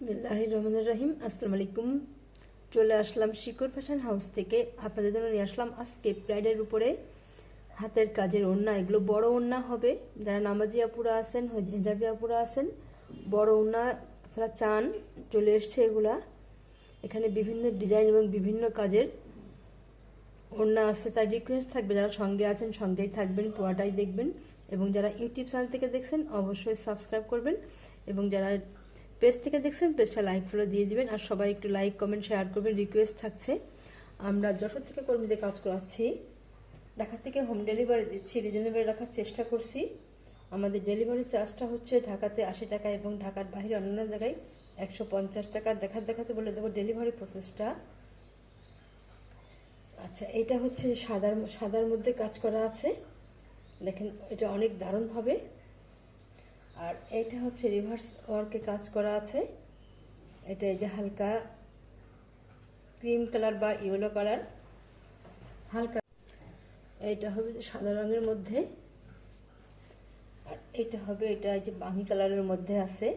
বিসমিল্লাহ রহমান রহিম। আসসালামু আলাইকুম চলে আসলাম শিকর ফ্যাশন হাউস থেকে। আপনাদের জন্য নিয়ে আসলাম আজকে প্রাইডের উপরে হাতের কাজের ওড়না। এগুলো বড় ওড়না হবে। যারা নামাজি আপুরা আছেন হেজাবি আপুরা আছেন, বড় ওড়না আপনারা চান, চলে এসছে এগুলা। এখানে বিভিন্ন ডিজাইন এবং বিভিন্ন কাজের ওড়না আছে। তাই রিকোয়েস্ট থাকবে যারা সঙ্গে আছেন, সঙ্গেই থাকবেন, পুরাটাই দেখবেন। এবং যারা ইউটিউব চ্যানেল থেকে দেখছেন, অবশ্যই সাবস্ক্রাইব করবেন। এবং যারা পেজ থেকে দেখছেন, পেজটা লাইক ফলো দিয়ে দিবেন আর সবাই একটু লাইক কমেন্ট শেয়ার করবেন রিকোয়েস্ট থাকছে। আমরা যশোর থেকে কর্মীদের কাজ করাচ্ছি। ঢাকা থেকে হোম ডেলিভারি দিচ্ছি রিজনেবল রাখার চেষ্টা করছি। আমাদের ডেলিভারি চার্জটা হচ্ছে ঢাকাতে আশি টাকা এবং ঢাকার বাইরে অন্যান্য জায়গায় একশো পঞ্চাশ টাকা। দেখার দেখাতে বলে দেবো ডেলিভারি প্রসেসটা আচ্ছা এটা হচ্ছে সাদার সাদার মধ্যে কাজ করা আছে। দেখেন, এটা অনেক দারুণ হবে। আর এটা হচ্ছে রিভার্স ওয়ার্কে কাজ করা আছে। এটা এই যে হালকা ক্রিম কালার বা ইয়েলো কালার হালকা এটা হবে সাদা রঙের মধ্যে। আর এটা হবে এটা যে বাঙি কালারের মধ্যে আছে।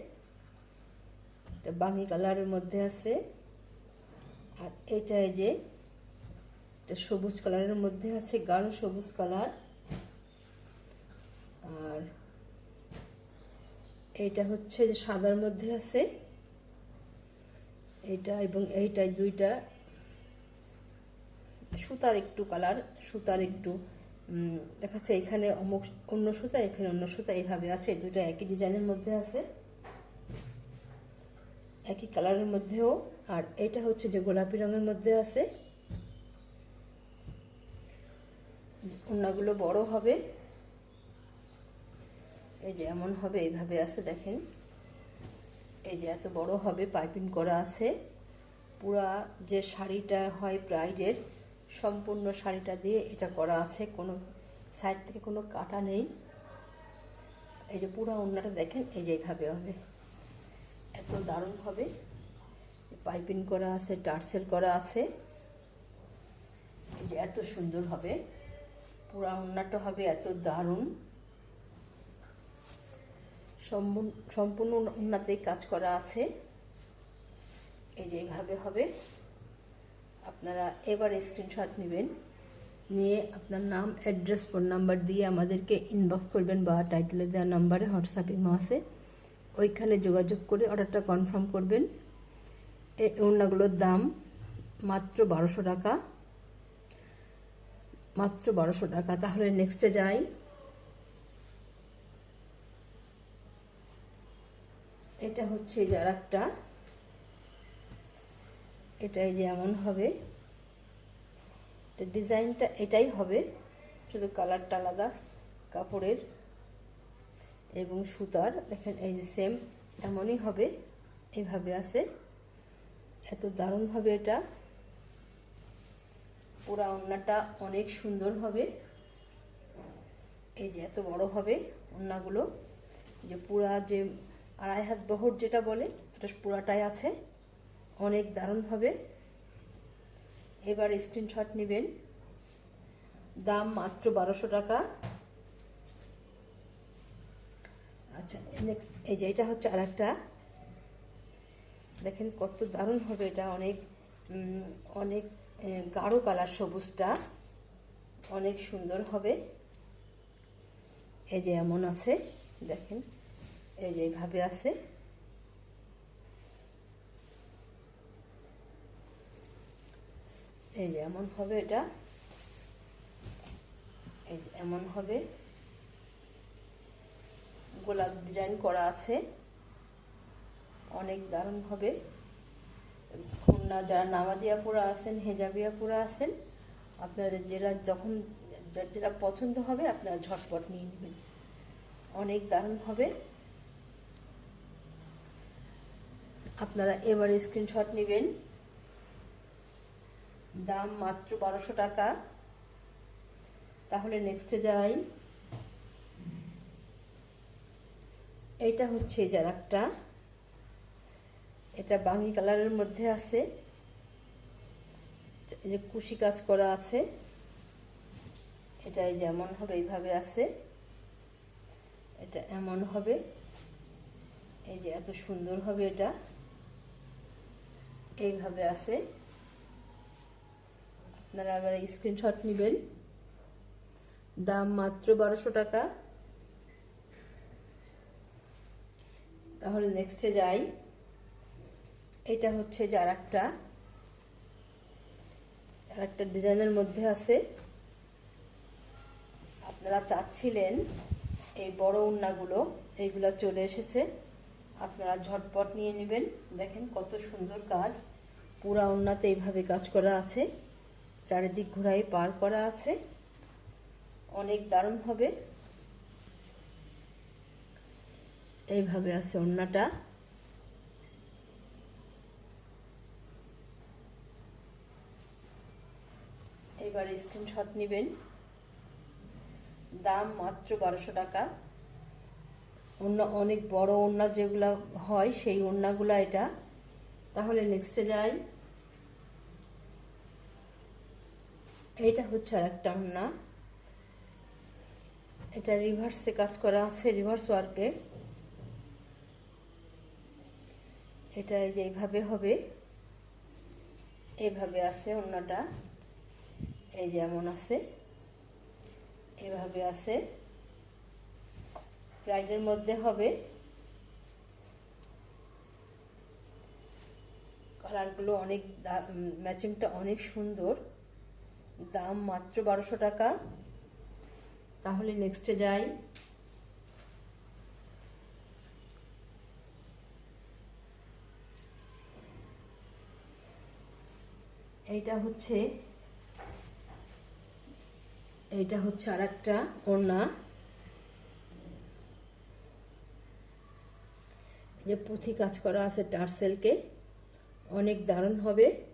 এটা বাঙি কালারের মধ্যে আছে। আর এটা এই যে এটা সবুজ কালারের মধ্যে আছে, গাঢ় সবুজ কালার আর এইটা হচ্ছে যে সাদার মধ্যে আছে। এইটা এবং এইটা দুইটা সুতার একটু কালার সুতার একটু দেখাচ্ছে এখানে অমুক অন্য সুতা, এখানে অন্য সুতা এইভাবে আছে দুইটা একই ডিজাইনের মধ্যে আছে। একই কালারের মধ্যেও, আর এটা হচ্ছে যে গোলাপি রঙের মধ্যে আছে। ওনাগুলো বড় হবে। এই যে এমন হবে, এইভাবে আছে, দেখেন। এই যে এত বড় হবে, পাইপিং করা আছে। পুরা যে শাড়িটা হয় ব্রাইডের, সম্পূর্ণ শাড়িটা দিয়ে এটা করা আছে। কোনো সাইড থেকে কোনো কাটা নেই। এই যে পুরা ওড়নাটা দেখেন, এই যে এইভাবে হবে। এত দারুণ হবে। পাইপিং করা আছে টার্সেল করা আছে। এই যে এত সুন্দর হবে। পুরা ওড়নাটা হবে এত দারুণ। সম্পূর্ণ উন্নতেই কাজ করা আছে। এই যে এইভাবে হবে। আপনারা এবার স্ক্রিনশট নেবেন। নিয়ে আপনার নাম অ্যাড্রেস ফোন নাম্বার দিয়ে আমাদেরকে ইনবক্স করবেন বা টাইটেলে দেওয়া নাম্বারে হোয়াটসঅ্যাপ ইমো আছে ওইখানে যোগাযোগ করে অর্ডারটা কনফার্ম করবেন। এই ওড়নাগুলোর দাম মাত্র বারোশো টাকা। মাত্র বারোশো টাকা। তাহলে নেক্সটে যাই। এটা হচ্ছে যার একটা এটাই যেমন হবে। ডিজাইনটা এটাই হবে। শুধু কালারটা আলাদা, কাপড়ের এবং সুতার। দেখেন এই যে সেম এমনই হবে। এইভাবে আছে। এত দারুণ হবে এটা। পুরা ওড়নাটা অনেক সুন্দর হবে। এই যে এত বড় হবে ওড়নাগুলো যে পুরা যে আড়াই হাত বহর যেটা বলে, ওটা পুরাটাই আছে। অনেক দারুণ হবে এবার স্ক্রিনশট নেবেন। দাম মাত্র বারোশো টাকা। আচ্ছা এই যে এটা হচ্ছে আর একটা দেখেন কত দারুণ হবে এটা অনেক অনেক গাঢ় কালার সবুজটা। অনেক সুন্দর হবে। এই যে এমন আছে, দেখেন। এই যে এইভাবে আছে। এই যে এমন হবে এটা। এই যে এমন হবে। গোলাপ ডিজাইন করা আছে। অনেক দারুণ হবে। খুলনা যারা নামাজিয়া পুরা আছেন হেজাবিয়া পুরা আছেন, আপনাদের যেটা যখন যেটা পছন্দ হবে, আপনারা ঝটপট নিয়ে নেবেন। অনেক দারুণ হবে। আপনারা এবারে স্ক্রিনশট নেবেন। দাম মাত্র বারোশো টাকা। তাহলে নেক্সটে যাই। এইটা হচ্ছে যার একটা এটা বাঙি কালারের মধ্যে আছে। যে কুশি কাজ করা আছে। এটা যেমন হবে এইভাবে আছে। এটা এমন হবে। এই যে এত সুন্দর হবে এটা। এইভাবে আছে। আপনারা আবার স্ক্রিনশট নেবেন। দাম মাত্র বারোশো টাকা। তাহলে নেক্সটে যাই। এটা হচ্ছে যে আর একটা আর একটা ডিজাইনের মধ্যে আছে। আপনারা চাচ্ছিলেন এই বড় উন্নাগুলো, এইগুলো চলে এসেছে। আপনারা ঝটপট নিয়ে নেবেন। দেখেন কত সুন্দর কাজ। পুরা উন্নাতে এইভাবে কাজ করা আছে। চারিদিক ঘোরাই পার করা আছে। অনেক দারুণ হবে। এইভাবে আছে ওন্নাটা এবার স্ক্রিনশট নেবেন। দাম মাত্র বারোশো টাকা। অন্য অনেক বড় ওড়না যেগুলো হয়, সেই ওড়নাগুলো এটা। তাহলে নেক্সটে যাই। এইটা হচ্ছে আর একটা ওড়না এটা রিভার্সে কাজ করা আছে রিভার্স ওয়ার্কে এটা এই যে এইভাবে হবে। এইভাবে আছে অন্যটা। এই যে এমন আছে। এভাবে আছে। ব্রাইডের মধ্যে হবে। কালারগুলো অনেক ম্যাচিংটা অনেক সুন্দর। দাম মাত্র বারোশো টাকা। তাহলে নেক্সটে যাই। এইটা হচ্ছে এইটা হচ্ছে আর একটা ওড়না যে পুঁথি কাজ করা আছে টার্সেলকে। অনেক দারুণ হবে।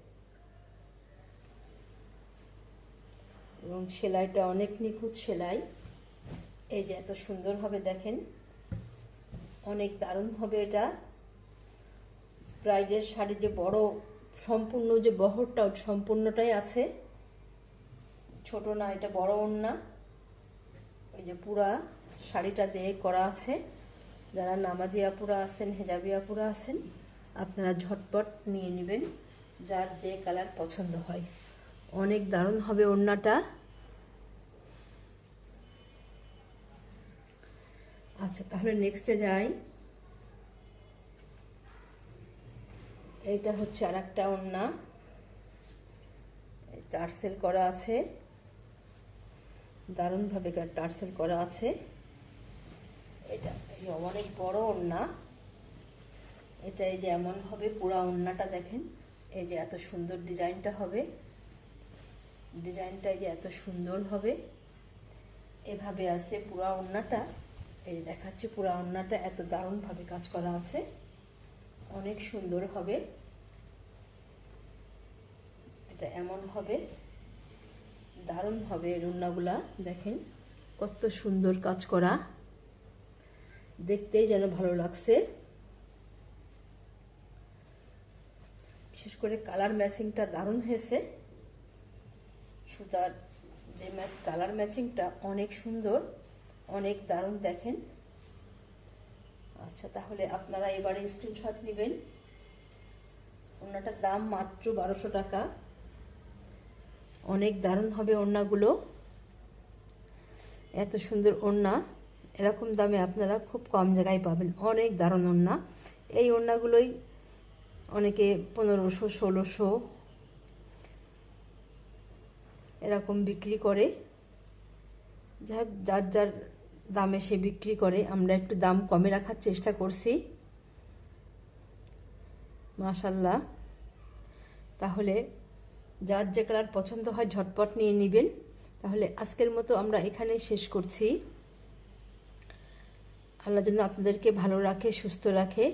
এবং সেলাইটা অনেক নিখুঁত সেলাই। এই যে এত সুন্দর হবে দেখেন। অনেক দারুণ হবে এটা। ব্রাইডের শাড়ি যে বড়, সম্পূর্ণ যে বহরটা সম্পূর্ণটাই আছে। ছোট না, এটা বড় ওড়না। ওই যে পুরা শাড়িটা দিয়ে করা আছে। যারা নামাজি আপুরা আছেন, হেজাবি আপুরা আছেন আপনারা ঝটপট নিয়ে নেবেন, যার যে কালার পছন্দ হয়। অনেক দারুণ হবে ওড়নাটা। আচ্ছা তাহলে নেক্সটে যাই। এইটা হচ্ছে আর একটা ওড়না টার্সেল করা আছে। দারুণভাবে টার্সেল করা আছে। এটা অনেক বড় ওড়না। এটা এই যে এমন হবে, পুরা ওড়নাটা দেখেন, এই যে এত সুন্দর ডিজাইনটা হবে। ডিজাইনটা এই যে এত সুন্দর হবে। এভাবে আছে পুরা ওড়নাটা। এই যে দেখাচ্ছি, পুরা ওড়নাটা এত দারুণভাবে কাজ করা আছে। অনেক সুন্দর হবে। এটা এমন হবে। দারুণ হবে রুন্নাগুলা দেখেন, কত সুন্দর কাজ করা। দেখতেই যেন ভালো লাগছে। বিশেষ করে কালার ম্যাচিংটা দারুণ হয়েছে। সুতার যে কালার ম্যাচিংটা অনেক সুন্দর, অনেক দারুণ দেখেন। আচ্ছা তাহলে আপনারা এবারে স্ক্রিনশট নেবেন। ওনাটার দাম মাত্র বারোশো টাকা। অনেক দারুণ হবে ওড়নাগুলো। এত সুন্দর ওড়না। এরকম দামে আপনারা খুব কম জায়গায় পাবেন। অনেক দারুণ ওড়না। এই ওড়নাগুলোই অনেকে পনেরোশো, ষোলোশো এরকম বিক্রি করে। যাক, যার যার দামে সে বিক্রি করে, আমরা একটু দাম কমে রাখার চেষ্টা করছি। মাশাল্লাহ। তাহলে যার যে কালার পছন্দ হয় ঝটপট নিয়ে নেবেন। তাহলে আজকের মতো আমরা এখানে শেষ করছি। আল্লাহ জন্য আপনাদেরকে ভালো রাখে, সুস্থ রাখে।